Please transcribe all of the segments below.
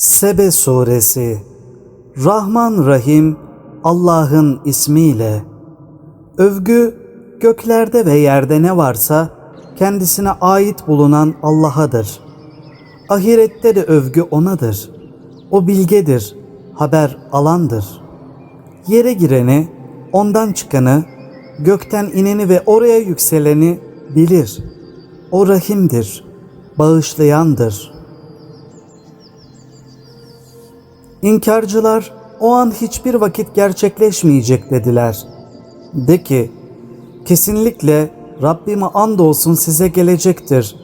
Sebe Suresi Rahman Rahim Allah'ın ismiyle Övgü göklerde ve yerde ne varsa kendisine ait bulunan Allah'adır. Ahirette de övgü O'nadır. O bilgedir, haber alandır. Yere gireni, ondan çıkanı, gökten ineni ve oraya yükseleni bilir. O rahimdir, bağışlayandır.'' İnkarcılar o an hiçbir vakit gerçekleşmeyecek dediler. De ki, kesinlikle Rabbime andolsun size gelecektir.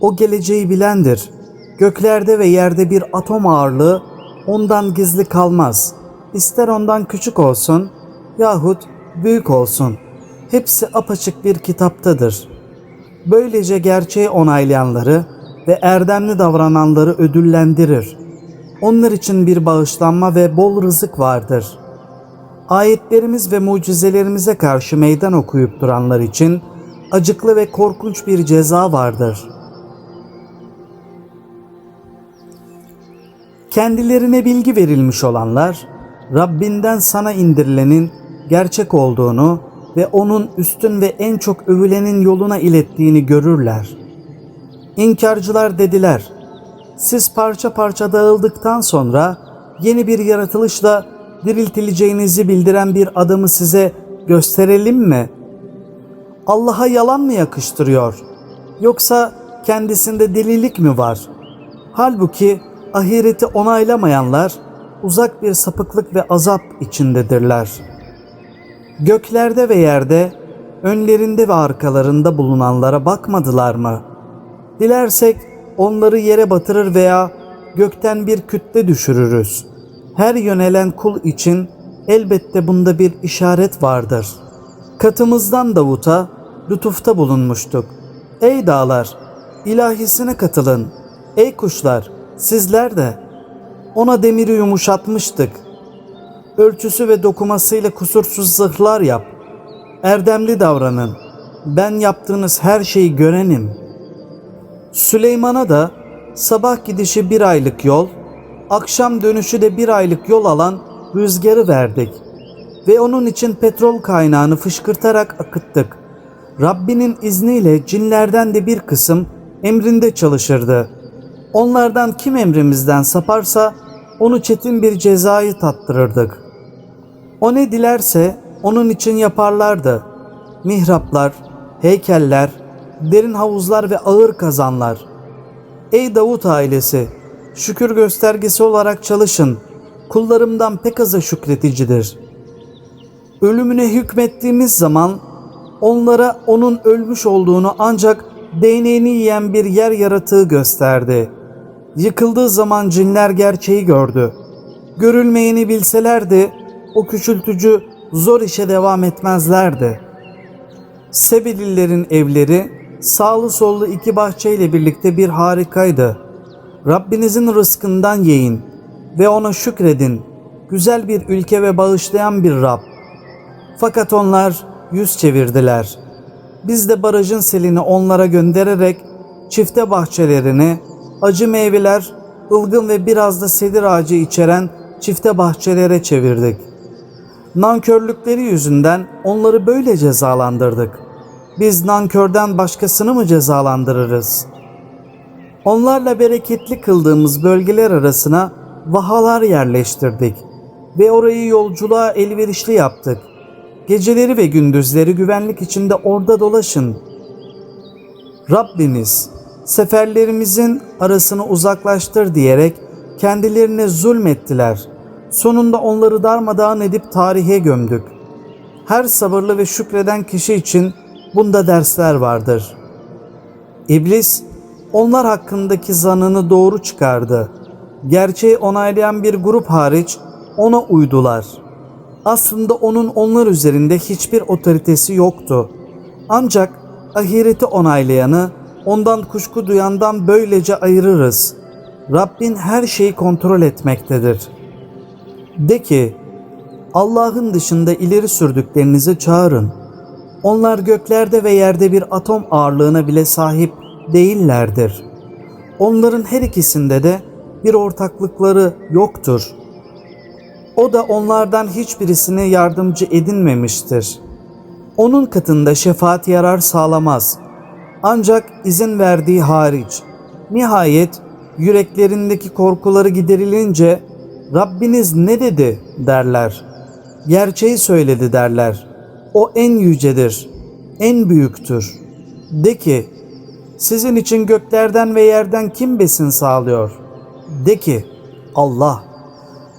O geleceği bilendir. Göklerde ve yerde bir atom ağırlığı ondan gizli kalmaz. İster ondan küçük olsun yahut büyük olsun. Hepsi apaçık bir kitaptadır. Böylece gerçeği onaylayanları ve erdemli davrananları ödüllendirir.'' Onlar için bir bağışlanma ve bol rızık vardır. Ayetlerimiz ve mucizelerimize karşı meydan okuyup duranlar için acıklı ve korkunç bir ceza vardır. Kendilerine bilgi verilmiş olanlar, Rabbinden sana indirilenin gerçek olduğunu ve onun üstün ve en çok övülenin yoluna ilettiğini görürler. İnkarcılar dediler, siz parça parça dağıldıktan sonra yeni bir yaratılışla diriltileceğinizi bildiren bir adamı size gösterelim mi? Allah'a yalan mı yakıştırıyor? Yoksa kendisinde delilik mi var? Halbuki ahireti onaylamayanlar uzak bir sapıklık ve azap içindedirler. Göklerde ve yerde, önlerinde ve arkalarında bulunanlara bakmadılar mı? Dilersek onları yere batırır veya gökten bir kütle düşürürüz. Her yönelen kul için elbette bunda bir işaret vardır. Katımızdan Davut'a lütufta bulunmuştuk. Ey dağlar, ilahisine katılın. Ey kuşlar, sizler de. Ona demiri yumuşatmıştık. Ölçüsü ve dokumasıyla kusursuz zırhlar yap. Erdemli davranın. Ben yaptığınız her şeyi görenim.'' Süleyman'a da sabah gidişi bir aylık yol, akşam dönüşü de bir aylık yol alan rüzgarı verdik ve onun için petrol kaynağını fışkırtarak akıttık. Rabbinin izniyle cinlerden de bir kısım emrinde çalışırdı. Onlardan kim emrimizden saparsa onu çetin bir cezayı tattırırdık. O ne dilerse onun için yaparlardı. Mihraplar, heykeller, derin havuzlar ve ağır kazanlar. Ey Davut ailesi, şükür göstergesi olarak çalışın. Kullarımdan pek azı şükreticidir. Ölümüne hükmettiğimiz zaman onlara onun ölmüş olduğunu ancak değneğini yiyen bir yer yaratığı gösterdi. Yıkıldığı zaman cinler gerçeği gördü. Görülmeyeni bilselerdi o küçültücü zor işe devam etmezlerdi. Sebilillerin evleri sağlı sollu iki bahçeyle birlikte bir harikaydı. Rabbinizin rızkından yiyin ve ona şükredin. Güzel bir ülke ve bağışlayan bir Rab. Fakat onlar yüz çevirdiler. Biz de barajın selini onlara göndererek çifte bahçelerini, acı meyveler, ılgın ve biraz da sedir ağacı içeren çifte bahçelere çevirdik. Nankörlükleri yüzünden onları böyle cezalandırdık biz nankörden başkasını mı cezalandırırız? Onlarla bereketli kıldığımız bölgeler arasına vahalar yerleştirdik ve orayı yolculuğa elverişli yaptık. Geceleri ve gündüzleri güvenlik içinde orada dolaşın. Rabbimiz seferlerimizin arasını uzaklaştır diyerek kendilerine zulmettiler. Sonunda onları darmadağın edip tarihe gömdük. Her sabırlı ve şükreden kişi için Bunda dersler vardır. İblis onlar hakkındaki zanını doğru çıkardı. Gerçeği onaylayan bir grup hariç ona uydular. Aslında onun onlar üzerinde hiçbir otoritesi yoktu. Ancak ahireti onaylayanı ondan kuşku duyandan böylece ayırırız. Rabbin her şeyi kontrol etmektedir. De ki, Allah'ın dışında ileri sürdüklerinizi çağırın.'' Onlar göklerde ve yerde bir atom ağırlığına bile sahip değillerdir. Onların her ikisinde de bir ortaklıkları yoktur. O da onlardan hiçbirisine yardımcı edinmemiştir. Onun katında şefaat yarar sağlamaz. Ancak izin verdiği hariç. Nihayet yüreklerindeki korkuları giderilince Rabbiniz ne dedi derler. Gerçeği söyledi derler. O en yücedir, en büyüktür. De ki, sizin için göklerden ve yerden kim besin sağlıyor? De ki, Allah.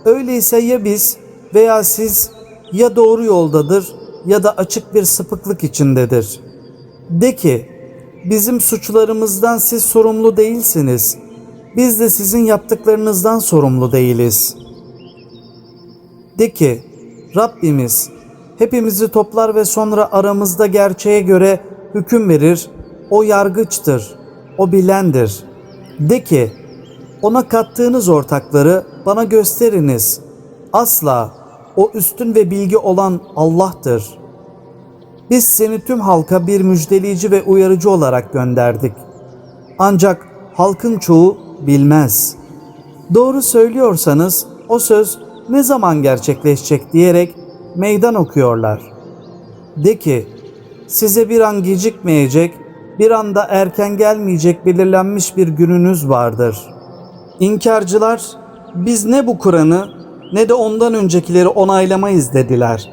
Öyleyse ya biz veya siz ya doğru yoldadır ya da açık bir sapıklık içindedir. De ki, bizim suçlarımızdan siz sorumlu değilsiniz. Biz de sizin yaptıklarınızdan sorumlu değiliz. De ki, Rabbimiz hepimizi toplar ve sonra aramızda gerçeğe göre hüküm verir. O yargıçtır, o bilendir. De ki, ona kattığınız ortakları bana gösteriniz. Asla o üstün ve bilgi olan Allah'tır. Biz seni tüm halka bir müjdeleyici ve uyarıcı olarak gönderdik. Ancak halkın çoğu bilmez. Doğru söylüyorsanız o söz ne zaman gerçekleşecek diyerek meydan okuyorlar. De ki, size bir an gecikmeyecek, bir anda erken gelmeyecek belirlenmiş bir gününüz vardır. İnkarcılar, biz ne bu Kur'an'ı ne de ondan öncekileri onaylamayız dediler.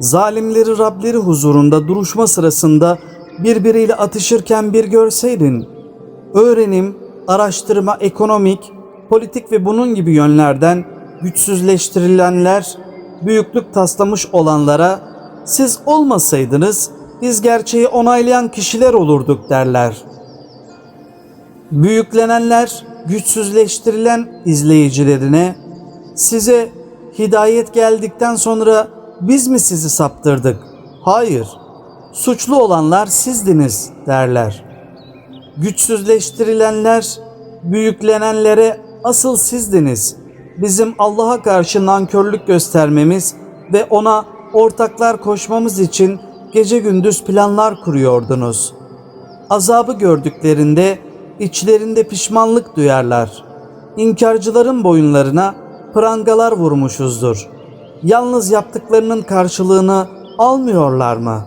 Zalimleri Rableri huzurunda duruşma sırasında birbiriyle atışırken bir görseydin, öğrenim, araştırma, ekonomik, politik ve bunun gibi yönlerden güçsüzleştirilenler, büyüklük taslamış olanlara siz olmasaydınız biz gerçeği onaylayan kişiler olurduk derler. Büyüklenenler güçsüzleştirilen izleyicilerine size hidayet geldikten sonra biz mi sizi saptırdık? Hayır. Suçlu olanlar sizdiniz derler. Güçsüzleştirilenler büyüklenenlere asıl sizdiniz. Bizim Allah'a karşı nankörlük göstermemiz ve ona ortaklar koşmamız için gece gündüz planlar kuruyordunuz. Azabı gördüklerinde içlerinde pişmanlık duyarlar. İnkarcıların boyunlarına prangalar vurmuşuzdur. Yalnız yaptıklarının karşılığını almıyorlar mı?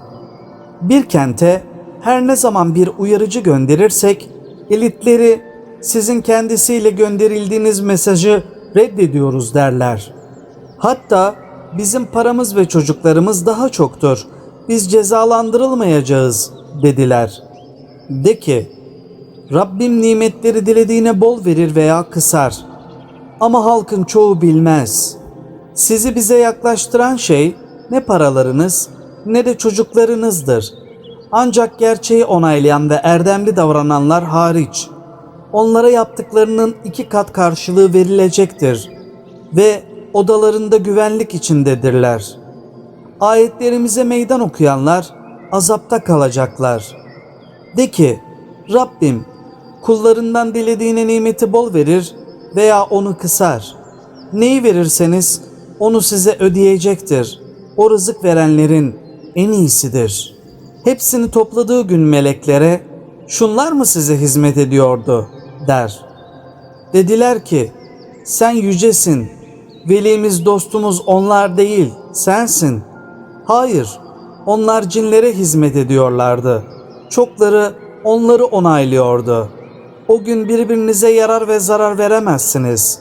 Bir kente her ne zaman bir uyarıcı gönderirsek elitleri sizin kendisiyle gönderildiğiniz mesajı reddediyoruz derler. Hatta bizim paramız ve çocuklarımız daha çoktur. Biz cezalandırılmayacağız dediler. De ki, Rabbim nimetleri dilediğine bol verir veya kısar. Ama halkın çoğu bilmez. Sizi bize yaklaştıran şey ne paralarınız ne de çocuklarınızdır. Ancak gerçeği onaylayan ve erdemli davrananlar hariç. Onlara yaptıklarının iki kat karşılığı verilecektir ve odalarında güvenlik içindedirler. Ayetlerimize meydan okuyanlar azapta kalacaklar. De ki, Rabbim kullarından dilediğine nimeti bol verir veya onu kısar. Neyi verirseniz onu size ödeyecektir. O rızık verenlerin en iyisidir. Hepsini topladığı gün meleklere şunlar mı size hizmet ediyordu der. Dediler ki sen yücesin, velimiz dostumuz onlar değil sensin. Hayır onlar cinlere hizmet ediyorlardı. Çokları onları onaylıyordu. O gün birbirinize yarar ve zarar veremezsiniz.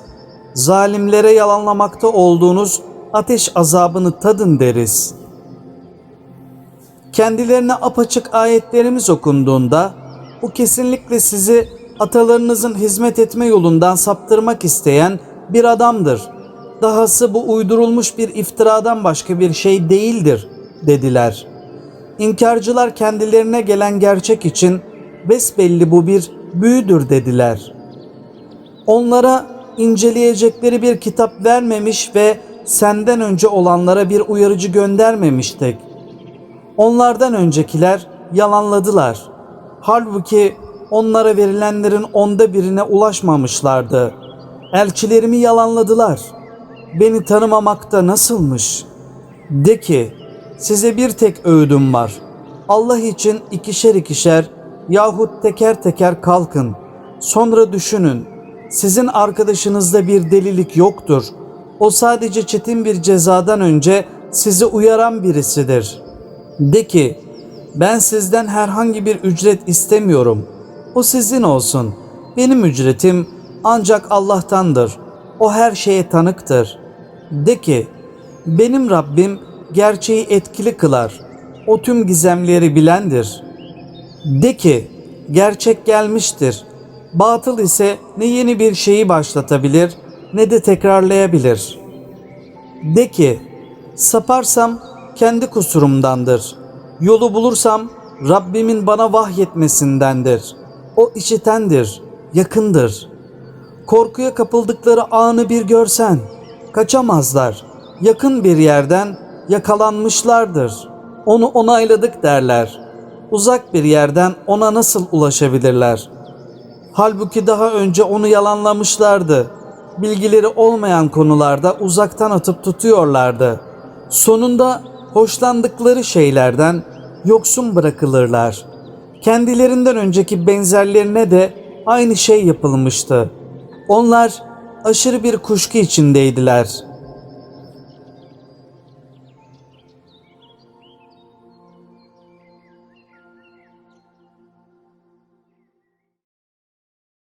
Zalimlere yalanlamakta olduğunuz ateş azabını tadın deriz. Kendilerine apaçık ayetlerimiz okunduğunda bu kesinlikle sizi atalarınızın hizmet etme yolundan saptırmak isteyen bir adamdır. Dahası bu uydurulmuş bir iftiradan başka bir şey değildir dediler. İnkarcılar kendilerine gelen gerçek için besbelli bu bir büyüdür dediler. Onlara inceleyecekleri bir kitap vermemiş ve senden önce olanlara bir uyarıcı göndermemiştik. Onlardan öncekiler yalanladılar. Halbuki onlara verilenlerin onda birine ulaşmamışlardı. Elçilerimi yalanladılar. Beni tanımamakta nasılmış? De ki, size bir tek öğüdüm var. Allah için ikişer ikişer yahut teker teker kalkın. Sonra düşünün. sizin arkadaşınızda bir delilik yoktur. O sadece çetin bir cezadan önce sizi uyaran birisidir. De ki, ben sizden herhangi bir ücret istemiyorum. O sizin olsun. Benim ücretim ancak Allah'tandır. O her şeye tanıktır. De ki, benim Rabbim gerçeği etkili kılar. O tüm gizemleri bilendir. De ki, gerçek gelmiştir. Batıl ise ne yeni bir şeyi başlatabilir ne de tekrarlayabilir. De ki, saparsam kendi kusurumdandır. Yolu bulursam Rabbimin bana vahyetmesindendir. O işitendir, yakındır. Korkuya kapıldıkları anı bir görsen, kaçamazlar. Yakın bir yerden yakalanmışlardır. Onu onayladık derler. Uzak bir yerden ona nasıl ulaşabilirler? Halbuki daha önce onu yalanlamışlardı. Bilgileri olmayan konularda uzaktan atıp tutuyorlardı. Sonunda hoşlandıkları şeylerden yoksun bırakılırlar. Kendilerinden önceki benzerlerine de aynı şey yapılmıştı. Onlar aşırı bir kuşku içindeydiler.